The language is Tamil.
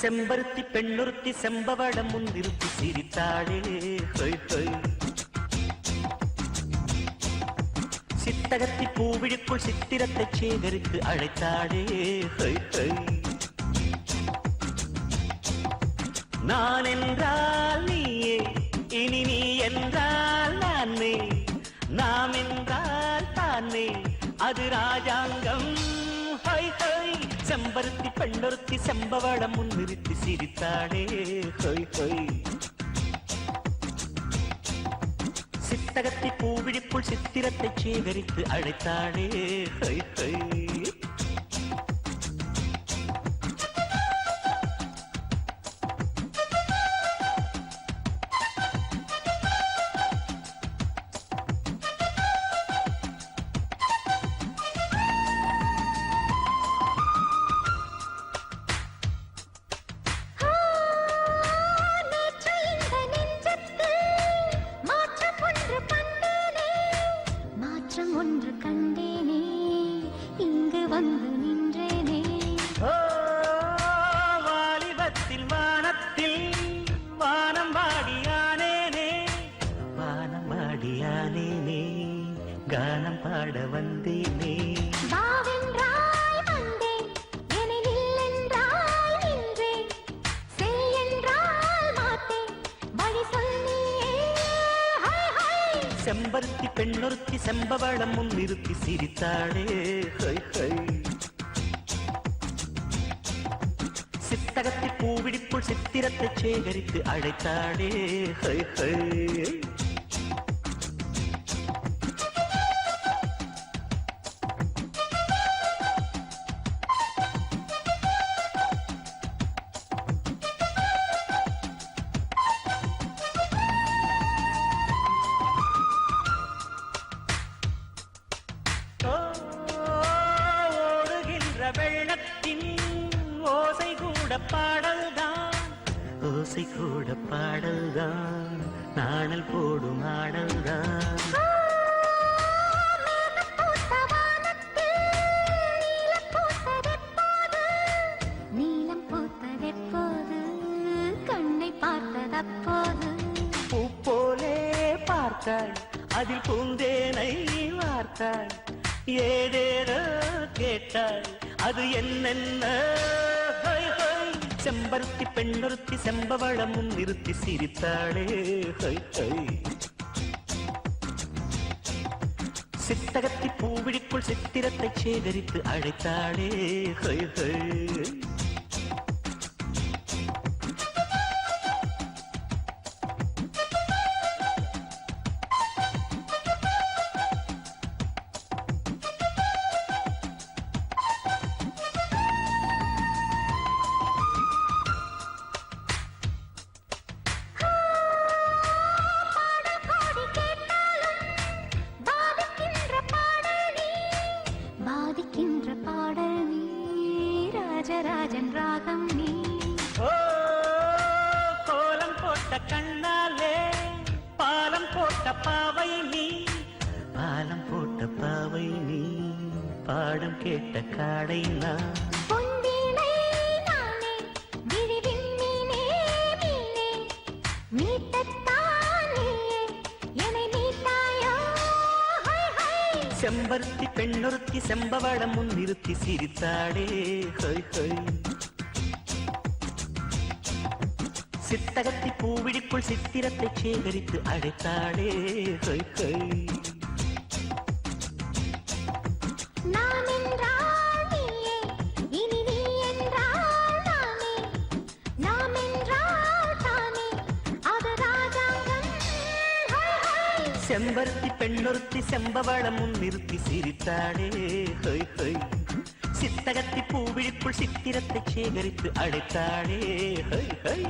செம்பருத்தி பெண்ணுறுத்தி செம்பவளம் முன்னிறுத்தி சிரித்தாளே ஹொய் ஹொய். சித்தகத்தி பூவிழிக்குள் சித்திரத்தை சேகரித்து அழைத்தாளே ஹொய் ஹொய். நான் என்றால் நீயே இனி நீ என்றால் நானே நாம் என்றால் தானே அது ராஜாங்கம். ஹை ஹை செம்பருத்தி பெண்ணொருத்தி செம்பவளம் முன்னிறுத்தி சிரித்தாளே. ஹொய் ஹொய். சித்தகத்தி பூவிழிப்புள் சித்திரத்தை சேகரித்து அழைத்தாளே. ஹொய் ஹொய். மாற்றம் ஒன்று கண்டேனே இங்கு வந்து நின்றேனே. வாலிபத்தில் வானத்தில் வானம் பாடியானேனே வானம் பாடியானேனே கானம் பாட வந்தேனே. செம்பருத்தி பெண்ணொருத்தி செம்பவளம் முன்னிறுத்தி சிரித்தாளே. ஹை சித்தகத்தி பூவிடிப்புள் சித்திரத்தை சேகரித்து அழைத்தாளே. High high. பாடல்தான். ஓசை கூட பாடல்தான். நாணல் போடும் ஆடல்தான். நீலம் பூத்ததெப்போது? கண்ணை பார்த்ததப்போது? பூ போலே பார்த்தாள் அதில் பூந்தேனை வார்த்தாள் ஏதேதோ கேட்டாள் அது என்னென்ன. செம்பருத்தி பெண்ணொருத்தி செம்பவளமும் நிறுத்தி சிரித்தாளே சித்தகத்தி பூவிழிக்குள் சித்திரத்தை சேகரித்து அழைத்தாளே ஹை ஹை. என்ற பாடல் நீ ராஜராஜன் ராகம் நீ கோலம் போட்ட கண்ணாலே பாலம் போட்ட பாவை நீ. பாலம் போட்ட பாவை நீ பாடம் கேட்ட காடை நான். செம்பருத்தி பெண்ணொருத்தி செம்பவளம் முன் நிறுத்தி சிரித்தாடே ஹொய் ஹொய் சித்தகத்தி பூவிழிக்குள் சித்திரத்தை சேகரித்து அழைத்தாளே ஹொய் ஹொய் செம்பருத்தி பெண்ணொருத்தி செம்பவளம் நிறுத்தி சிரித்தாளே. ஹொய் ஹொய் சித்தகத்தி பூவிழிக்குள் சித்திரத்தை சேகரித்து அழைத்தாளே. ஹொய் ஹொய்